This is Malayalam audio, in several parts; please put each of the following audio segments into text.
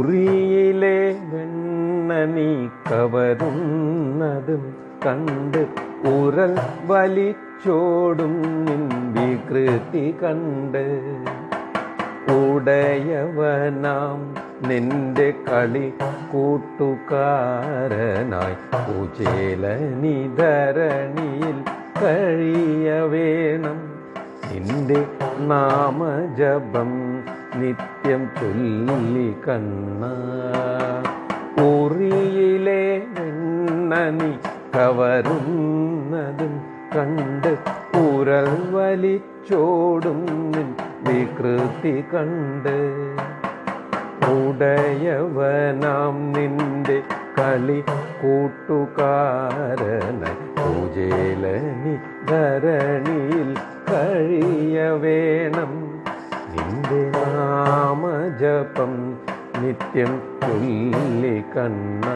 മുറിയിലെ വെണ്ണ നീ കവരുന്നതും കണ്ട് ഉരൽ വലിച്ചോടും വികൃതി കണ്ട്. ഉടയവനാം നിന്റെ കളി കൂട്ടുകാരനായി കുചേലനി ധരണിയിൽ കഴിയ വേണം നിന്റെ നാമജപം നിത്യ ചൊല്ലി കണ്ണ. ഉറിയിലെ വെണ്ണനി കവരുന്നതും കണ്ട് ഉരൽ വലിച്ചോടും വികൃതി കണ്ട്. ഉടയവനാം നിന്റെ കളി കൂട്ടുകാരന പൂജേലനി ധരണിയിൽ കഴിയ വേണം नामजपं नित्यं तुल्लिकन्ना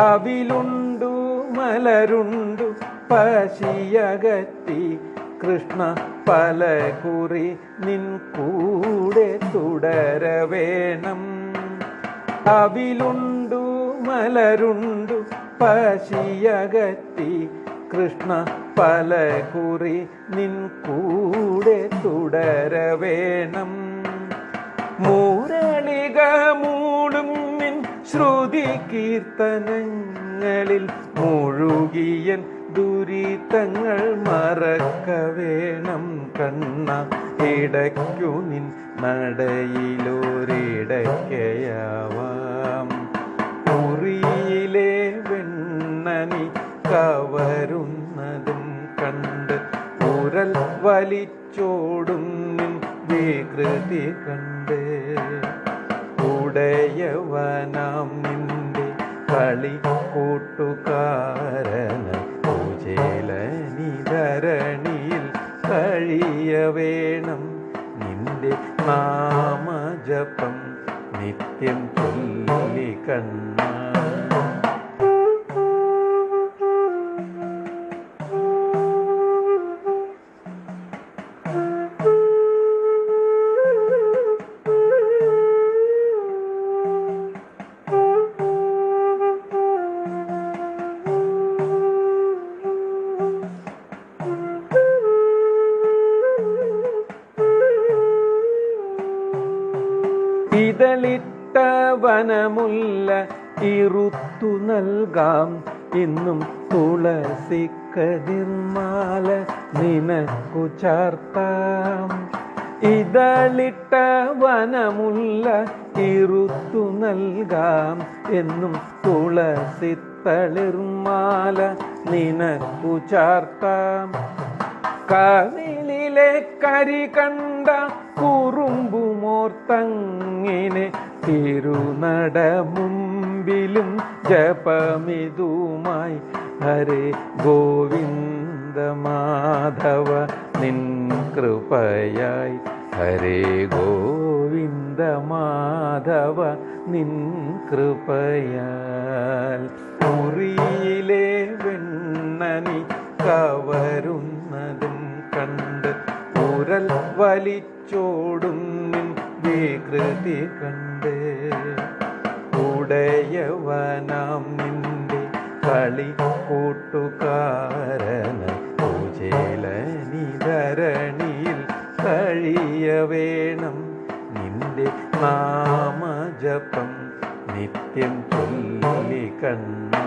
അവിലുണ്ടു മലരുണ്ടു പശിയകറ്റി. കൃഷ്ണ പല കുറി നിൻ കൂടെ തുടരവേണം. അവിലുണ്ടു മലരുണ്ടു പശിയകറ്റി. കൃഷ്ണ പല കുറി നിൻ കൂടെ തുടരവേണം. മൂരളിക മൂടും ശ്രുതി കീർത്തനങ്ങളിൽ മുഴുകിയൻ ദുരിതങ്ങൾ മറക്ക വേണം കണ്ണ. ഇടയ്ക്കു നിൻ നടയിലൊരിടയ്ക്കയാവാം. പുറിയിലെ വെണ്ണനി കവരുന്നതും കണ്ട് ഉരൽ വലിച്ചോടും വികൃതി കണ്ട് ഉടയവനാം നിന്റെ കളി കൂട്ടുകാരന് പൂജേലനിധരണിയിൽ കഴിയ വേണം. നിന്റെ നാമജപം നിത്യം ചൊല്ലി കണ്ണ ഇതളിട്ട വനമുല്ല ഇറുത്തു നൽകാം. ഇന്നും തുളസിക്കതിർമാല നിനക്കു ചാർത്താം. ഇതളിട്ട വനമുല്ല ഇറുത്തു നൽകാം. എന്നും തുളസി തളിർമാല നിനക്കു ചാർത്താം. കവിളിലെ കരി കണ്ട കുറുമ്പുമോർത്തങ്ങിനെ തിരുനട മുമ്പിലും ജപമിതുമായി. ഹരേ ഗോവിന്ദ മാധവ നിൻ കൃപയായി. ഹരേ ഗോവിന്ദ മാധവ നിൻ കൃപയാൽ. മുറിയിലെ വെണ്ണനി കവരുന്നതും കണ്ട് ഉരൽ വലിച്ചോടും വികൃതി കണ്ട്. ഉടയവനാം നിന്റെ കളി കൂട്ടുകാരന് പൂജേലനിധരണിയിൽ കഴിയ വേണം. നിന്റെ നാമജപം നിത്യം ചൊല്ലി കണ്ണ